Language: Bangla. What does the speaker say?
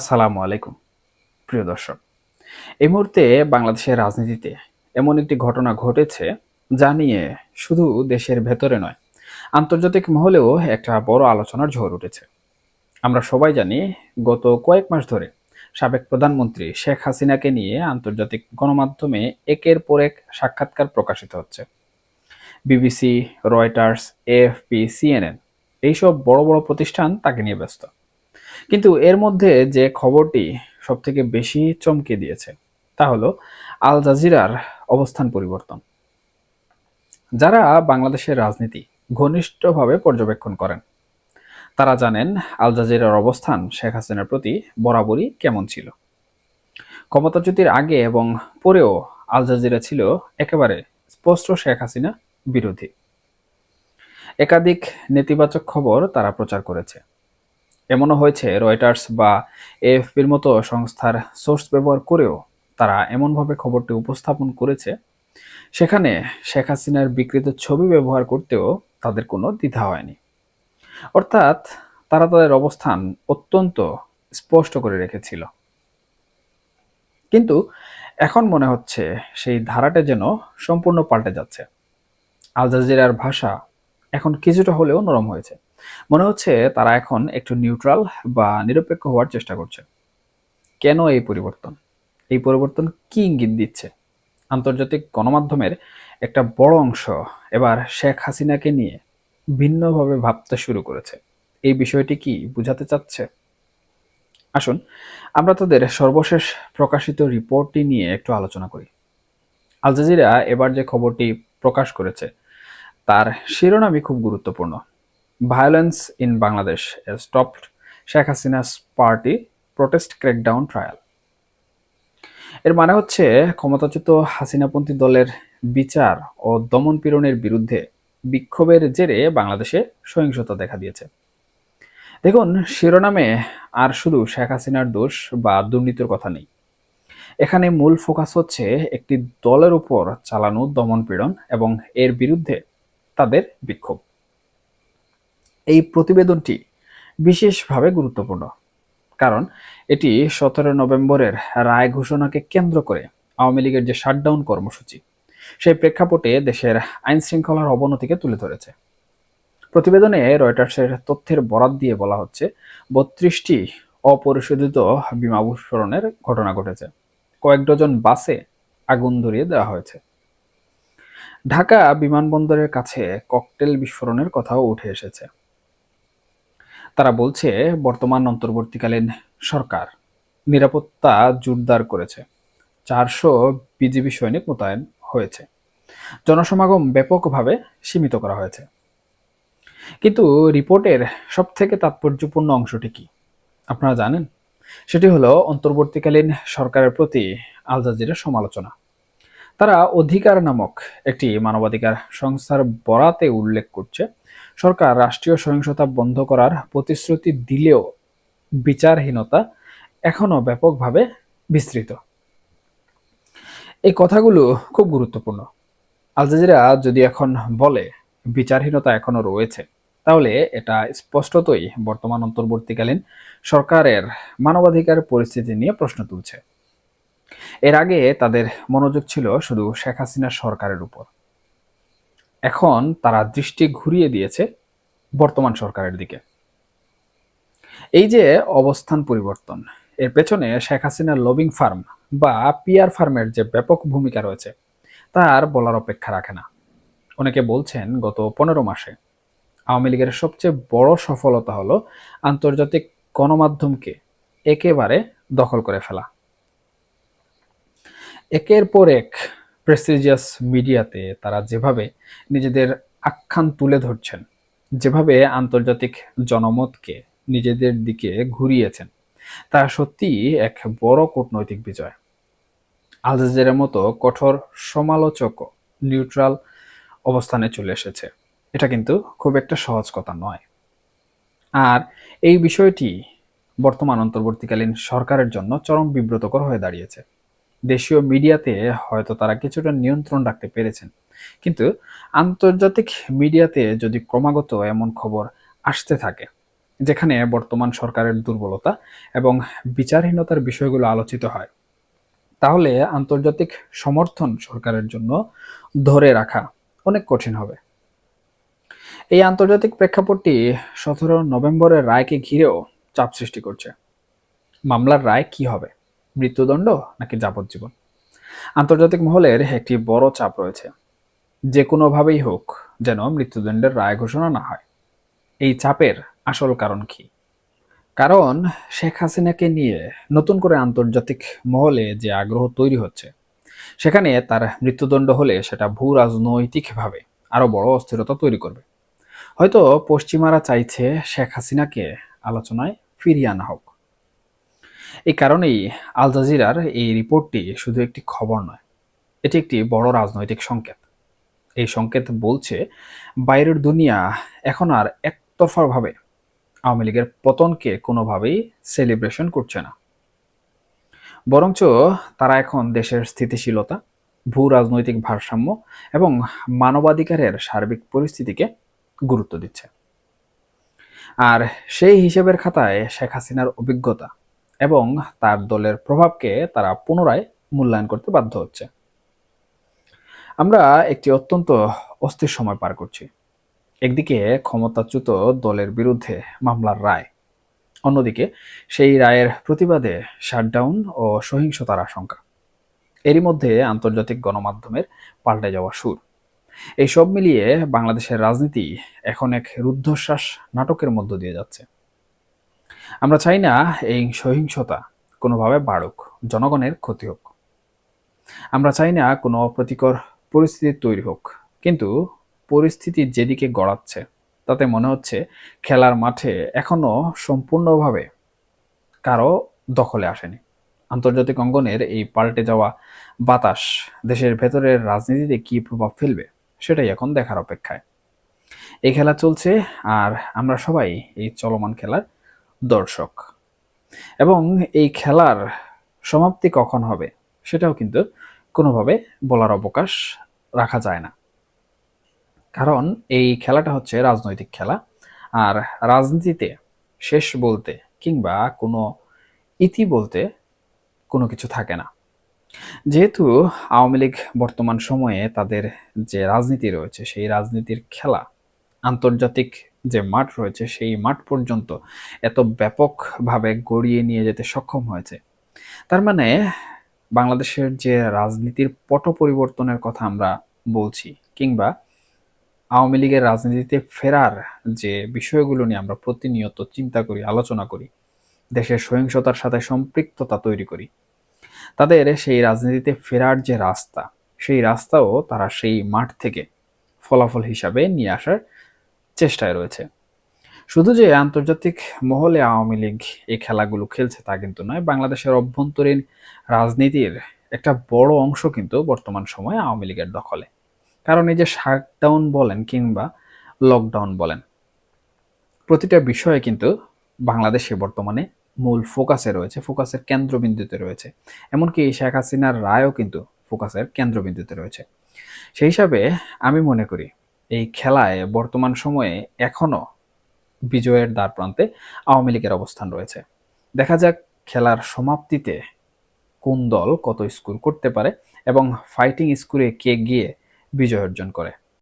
আসসালামু আলাইকুম, প্রিয় দর্শক। এই মুহূর্তে বাংলাদেশের রাজনীতিতে এমন একটি ঘটনা ঘটেছে যা নিয়ে শুধু দেশের ভেতরে নয়, আন্তর্জাতিক মহলেও একটা বড় আলোচনার ঝড় উঠেছে। আমরা সবাই জানি, গত কয়েক মাস ধরে সাবেক প্রধানমন্ত্রী শেখ হাসিনাকে নিয়ে আন্তর্জাতিক গণমাধ্যমে একের পর এক সাক্ষাৎকার প্রকাশিত হচ্ছে। BBC, Reuters F AFP, CNN, এইসব বড় বড় প্রতিষ্ঠান তাকে নিয়ে ব্যস্ত। কিন্তু এর মধ্যে যে খবরটি সবথেকে বেশি চমকে দিয়েছে, তা হলো আল জাজিরার অবস্থান পরিবর্তন। যারা বাংলাদেশের রাজনীতি ঘনিষ্ঠভাবে পর্যবেক্ষণ করেন, তারা জানেন আল জাজিরার অবস্থান শেখ হাসিনার প্রতি বরাবরই কেমন ছিল। ক্ষমতাচ্যুতির আগে এবং পরেও আল জাজিরা ছিল একেবারে স্পষ্ট শেখ হাসিনা বিরোধী। একাধিক নেতিবাচক খবর তারা প্রচার করেছে। এমনও হয়েছে, রয়টার্স বা এএফপির মতো সংস্থার সোর্স ব্যবহার করেও তারা এমনভাবে খবরটি উপস্থাপন করেছে। সেখানে শেখ হাসিনার বিকৃত ছবি ব্যবহার করতেও তাদের কোনো দ্বিধা হয়নি। অর্থাৎ তারা তাদের অবস্থান অত্যন্ত স্পষ্ট করে রেখেছিল। কিন্তু এখন মনে হচ্ছে সেই ধারাটা যেন সম্পূর্ণ পাল্টে যাচ্ছে। আল জাজিরার ভাষা এখন কিছুটা হলেও নরম হয়েছে। মনে হচ্ছে তারা এখন একটু নিউট্রাল বা নিরপেক্ষ হওয়ার চেষ্টা করছে। কেন এই পরিবর্তন? এই পরিবর্তন কি ইঙ্গিত দিচ্ছে? আন্তর্জাতিক গণমাধ্যমের একটা বড় অংশ এবার শেখ হাসিনাকে নিয়ে ভিন্নভাবে ভাবতে শুরু করেছে। এই বিষয়টি কি বুঝাতে চাচ্ছে? আসুন, আমরা তাদের সর্বশেষ প্রকাশিত রিপোর্টটি নিয়ে একটু আলোচনা করি। আল জাজিরা এবার যে খবরটি প্রকাশ করেছে, তার শিরোনামই খুব গুরুত্বপূর্ণ। Violence in Bangladesh stopped Sheikh Hasina's party protest crackdown trial এর মানে হচ্ছে ক্ষমতাচ্যুত হাসিনাপন্থী দলের বিচার ও দমন পীড়নের বিরুদ্ধে বিক্ষোভের জেরে বাংলাদেশে সহিংসতা দেখা দিয়েছে। দেখুন, শিরোনামে আর শুধু শেখ হাসিনার দোষ বা দুর্নীতির কথা নেই। এখানে মূল ফোকাস হচ্ছে একটি দলের উপর চালানো দমন পীড়ন এবং এর বিরুদ্ধে তাদের বিক্ষোভ। এই প্রতিবেদনটি বিশেষভাবে গুরুত্বপূর্ণ, কারণ এটি সতেরো নভেম্বরের রায় ঘোষণাকে কেন্দ্র করে আওয়ামী লীগের যে শাটডাউন কর্মসূচি, সেই প্রেক্ষাপটে দেশের আইন শৃঙ্খলার অবনতিকে তুলে ধরেছে। প্রতিবেদনে রয়টার্সের তথ্যের বরাত দিয়ে বলা হচ্ছে, বত্রিশটি অপরিশোধিত বিমা বিস্ফোরণের ঘটনা ঘটেছে। কয়েক ডজন বাসে আগুন ধরিয়ে দেওয়া হয়েছে। ঢাকা বিমানবন্দরের কাছে ককটেল বিস্ফোরণের কথাও উঠে এসেছে। তারা বলছে, বর্তমান অন্তর্বর্তীকালীন সরকার নিরাপত্তা জোরদার করেছে। চারশো বিজিবি সৈনিক মোতায়েন হয়েছে। জনসমাগম ব্যাপকভাবে সীমিত করা হয়েছে। কিন্তু রিপোর্টের সব থেকে তাৎপর্যপূর্ণ অংশটি কি? আপনারা জানেন? সেটি হলো অন্তর্বর্তীকালীন সরকারের প্রতি আল জাজিরের সমালোচনা। তারা অধিকার নামক একটি মানবাধিকার সংস্থার বরাতে উল্লেখ করছে সরকার রাষ্ট্রীয় সহিংসতা বন্ধ করার প্রতিশ্রুতি দিলেও বিচারহীনতা এখনও ব্যাপকভাবে বিস্তৃত। এই কথাগুলো খুব গুরুত্বপূর্ণ। আল জাজিরা যদি এখন বলে বিচারহীনতা এখনও রয়েছে, তাহলে এটা স্পষ্টতই বর্তমান অন্তর্বর্তীকালীন সরকারের মানবাধিকার পরিস্থিতি নিয়ে প্রশ্ন তুলছে। এর আগে তাদের মনোযোগ ছিল শুধু শেখ হাসিনার সরকারের উপর। এখন তারা দৃষ্টি ঘুরিয়ে দিয়েছে বর্তমান সরকারের দিকে। এই যে অবস্থান পরিবর্তন, এর পেছনে শেখ হাসিনার লবিং ফার্ম বা পিয়ার ফার্মের যে ব্যাপক ভূমিকা রয়েছে, তার বলার অপেক্ষা রাখে না। অনেকে বলছেন গত পনেরো মাসে আওয়ামী লীগের সবচেয়ে বড় সফলতা হলো আন্তর্জাতিক গণমাধ্যমকে একেবারে দখল করে ফেলা। একের পর এক প্রেস্টিজিয়াস মিডিয়াতে তারা যেভাবে নিজেদের আখ্যান তুলে ধরছেন, যেভাবে আন্তর্জাতিক জনমতকে নিজেদের দিকে ঘুরিয়েছেন, তা সত্যিই এক বড় কূটনৈতিক বিজয়। আল মতো কঠোর সমালোচক নিউট্রাল অবস্থানে চলে এসেছে। এটা কিন্তু খুব একটা সহজ কথা নয়। আর এই বিষয়টি বর্তমান অন্তর্বর্তীকালীন সরকারের জন্য চরম বিব্রতকর হয়ে দাঁড়িয়েছে। দেশীয় মিডিয়াতে হয়তো তারা কিছুটা নিয়ন্ত্রণ রাখতে পেরেছেন। কিন্তু আন্তর্জাতিক মিডিয়াতে যদি ক্রমাগত এমন খবর আসতে থাকে, যেখানে বর্তমান সরকারের দুর্বলতা এবং বিচারহীনতার বিষয়গুলো আলোচিত হয়, তাহলে আন্তর্জাতিক সমর্থন সরকারের জন্য ধরে রাখা অনেক কঠিন হবে। এই আন্তর্জাতিক প্রেক্ষাপটটি সতেরো নভেম্বরের রায়কে ঘিরেও চাপ সৃষ্টি করছে। মামলার রায় কি হবে? মৃত্যুদণ্ড নাকি যাবজ্জীবন? আন্তর্জাতিক মহলের একটি বড় চাপ রয়েছে। যে কোনোভাবেই হোক যেন মৃত্যুদণ্ডের রায় ঘোষণা না হয়। এই চাপের আসল কারণ কি? কারণ শেখ হাসিনাকে নিয়ে নতুন করে আন্তর্জাতিক মহলে যে আগ্রহ তৈরি হচ্ছে, সেখানে তার মৃত্যুদণ্ড হলে সেটা ভূ রাজনৈতিকভাবে আরও বড় অস্থিরতা তৈরি করবে। হয়তো পশ্চিমারা চাইছে শেখ হাসিনাকে আলোচনায় ফিরিয়ে আনা হোক। এই কারণেই আল জাজিরার এই রিপোর্টটি শুধু একটি খবর নয়, এটি একটি বড় রাজনৈতিক সংকেত। এই সংকেত বলছে, বাইরের দুনিয়া এখন আর একতরফাভাবে আওয়ামী লীগের পতনকে কোনোভাবেই সেলিব্রেশন করছে না। বরঞ্চ তারা এখন দেশের স্থিতিশীলতা, ভূ রাজনৈতিক ভারসাম্য এবং মানবাধিকারের সার্বিক পরিস্থিতিকে গুরুত্ব দিচ্ছে। আর সেই হিসেবের খাতায় শেখ হাসিনার অভিজ্ঞতা এবং তার দলের প্রভাবকে তারা পুনরায় মূল্যায়ন করতে বাধ্য হচ্ছে। আমরা একটি অত্যন্ত অস্থির সময় পার করছি। একদিকে ক্ষমতাচ্যুত দলের বিরুদ্ধে মামলার রায়, অন্যদিকে সেই রায়ের প্রতিবাদে শাটডাউন ও সহিংসতার আশঙ্কা। এরই মধ্যে আন্তর্জাতিক গণমাধ্যমের পাল্টে যাওয়া সুর। এই সব মিলিয়ে বাংলাদেশের রাজনীতি এখন এক রুদ্ধশ্বাস নাটকের মধ্য দিয়ে যাচ্ছে। আমরা চাই না এই সহিংসতা কোনোভাবে বাড়ুক, জনগণের ক্ষতি হোক। আমরা চাই না কোনো অপ্রীতিকর পরিস্থিতি তৈরি হোক, কিন্তু পরিস্থিতি যেদিকে গড়াচ্ছে, তাতে মনে হচ্ছে খেলার মাঠে এখনও সম্পূর্ণভাবে কারও দখলে আসেনি। আন্তর্জাতিক অঙ্গনের এই পাল্টে যাওয়া বাতাস দেশের ভেতরের রাজনীতিতে কি প্রভাব ফেলবে, সেটাই এখন দেখার অপেক্ষায়। এই খেলা চলছে আর আমরা সবাই এই চলমান খেলার দর্শক। এবং এই খেলার সমাপ্তি কখন হবে সেটাও কিন্তু কোনোভাবে বলার অবকাশ রাখা যায় না। কারণ এই খেলাটা হচ্ছে রাজনৈতিক খেলা। আর রাজনীতিতে শেষ বলতে কিংবা কোনো ইতি বলতে কোনো কিছু থাকে না। যেহেতু আওয়ামী লীগ বর্তমান সময়ে তাদের যে রাজনীতি রয়েছে, সেই রাজনীতির খেলা আন্তর্জাতিক যে মাঠ রয়েছে, সেই মাঠ পর্যন্ত এত ব্যাপকভাবে গড়িয়ে নিয়ে যেতে সক্ষম হয়েছে। তার মানে বাংলাদেশের যে রাজনীতির পট পরিবর্তনের কথা আমরা বলছি, কিংবা আওয়ামী লীগের রাজনীতিতে ফেরার যে বিষয়গুলো নিয়ে আমরা প্রতিনিয়ত চিন্তা করি, আলোচনা করি, দেশের সহিংসতার সাথে সম্পৃক্ততা তৈরি করি, তাদের সেই রাজনীতিতে ফেরার যে রাস্তা, সেই রাস্তাও তারা সেই মাঠ থেকে ফলাফল হিসাবে নিয়ে আসার চেষ্টায় রয়েছে। শুধু যে আন্তর্জাতিক মহলে আওয়ামী লীগ এই খেলাগুলো খেলছে তা কিন্তু নয়, বাংলাদেশের অভ্যন্তরীণ রাজনীতির একটা বড় অংশ কিন্তু বর্তমান সময়ে আওয়ামী লীগের দখলে। কারণ এই যে শাটডাউন বলেন কিংবা লকডাউন বলেন, প্রতিটা বিষয়ে কিন্তু বাংলাদেশে বর্তমানে মূল ফোকাসে রয়েছে, ফোকাসের কেন্দ্রবিন্দুতে রয়েছে। এমনকি শেখ হাসিনার রায়ও কিন্তু ফোকাসের কেন্দ্রবিন্দুতে রয়েছে। সেই হিসাবে আমি মনে করি এই খেলায় বর্তমান সময়ে এখনও বিজয়ের দ্বার প্রান্তে আওয়ামী লীগের অবস্থান রয়েছে। দেখা যাক খেলার সমাপ্তিতে কোন দল কত স্কোর করতে পারে এবং ফাইটিং স্কোরে কে গিয়ে বিজয় অর্জন করে।